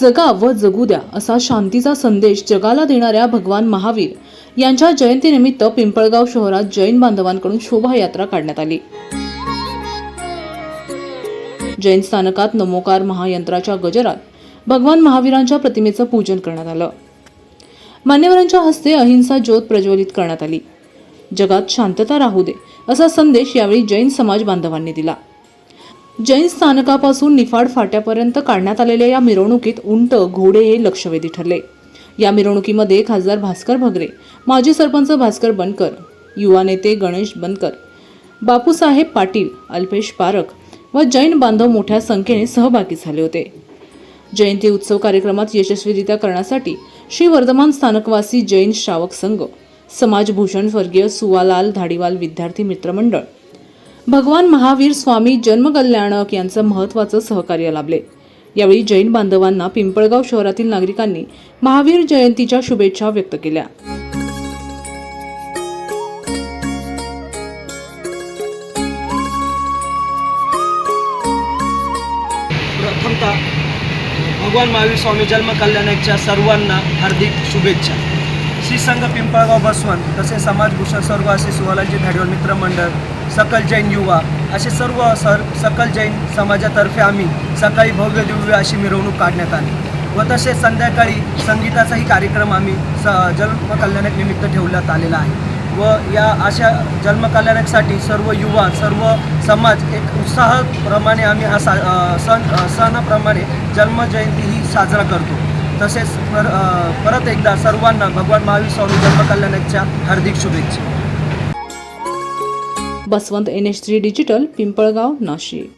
जगा व जगू द्या असा शांतीचा संदेश जगाला देणाऱ्या भगवान महावीर यांच्या जयंतीनिमित्त पिंपळगाव शहरात जैन बांधवांकडून शोभायात्रा काढण्यात आली. जैन स्थानकात नमोकार महायंत्राच्या गजरात भगवान महावीरांच्या प्रतिमेचं पूजन करण्यात आलं. मान्यवरांच्या हस्ते अहिंसा ज्योत प्रज्वलित करण्यात आली. जगात शांतता राहू दे असा संदेश यावेळी जैन समाज बांधवांनी दिला. जैन स्थानकापासून निफाड फाट्यापर्यंत काढण्यात आलेल्या या मिरवणुकीत उंट घोडे हे लक्षवेधी ठरले. या मिरवणुकीमध्ये खासदार भास्कर भगरे माजी सरपंच भास्कर बनकर युवा नेते गणेश बनकर बापूसाहेब पाटील अल्पेश पारख व जैन बांधव मोठ्या संख्येने सहभागी झाले होते. जयंती उत्सव कार्यक्रमात यशस्वीरित्या करण्यासाठी श्री वर्धमान स्थानकवासी जैन श्रावक संघ समाजभूषण स्वर्गीय सुवालाल धाडीवाल विद्यार्थी मित्रमंडळ भगवान महावीर स्वामी जन्मकल्याणक यांचं महत्त्वाचं सहकार्य लाभले. यावेळी जैन बांधवांना पिंपळगाव शहरातील नागरिकांनी महावीर जयंतीच्या शुभेच्छा व्यक्त केल्या. प्रथमतः भगवान महावीर स्वामी जन्म कल्याणाच्या सर्वांना हार्दिक शुभेच्छा. श्री संघ पिंपळगाव बसवंत तसेच समाजभूषण सर्व असे सुवालांचे धाडीवर मित्रमंडळ सकल जैन युवा असे सर्व सर सकल जैन समाजातर्फे आम्ही सकाळी भव्य दिव्य अशी मिरवणूक काढण्यात आली. व तसेच संध्याकाळी संगीताचाही कार्यक्रम आम्ही स जन्म कल्याणक निमित्त ठेवण्यात आलेला आहे. व या अशा जन्मकल्याणकसाठी सर्व युवा सर्व समाज एक उत्साहाप्रमाणे आम्ही हा सा सण सणाप्रमाणे जन्मजयंती ही साजरा करतो. तसेच पर परत एकदा सर्वांना भगवान महावीर स्वामी जन्मकल्याणाच्या हार्दिक शुभेच्छा. Basavant N H three digital Pimpalgaon Nashik.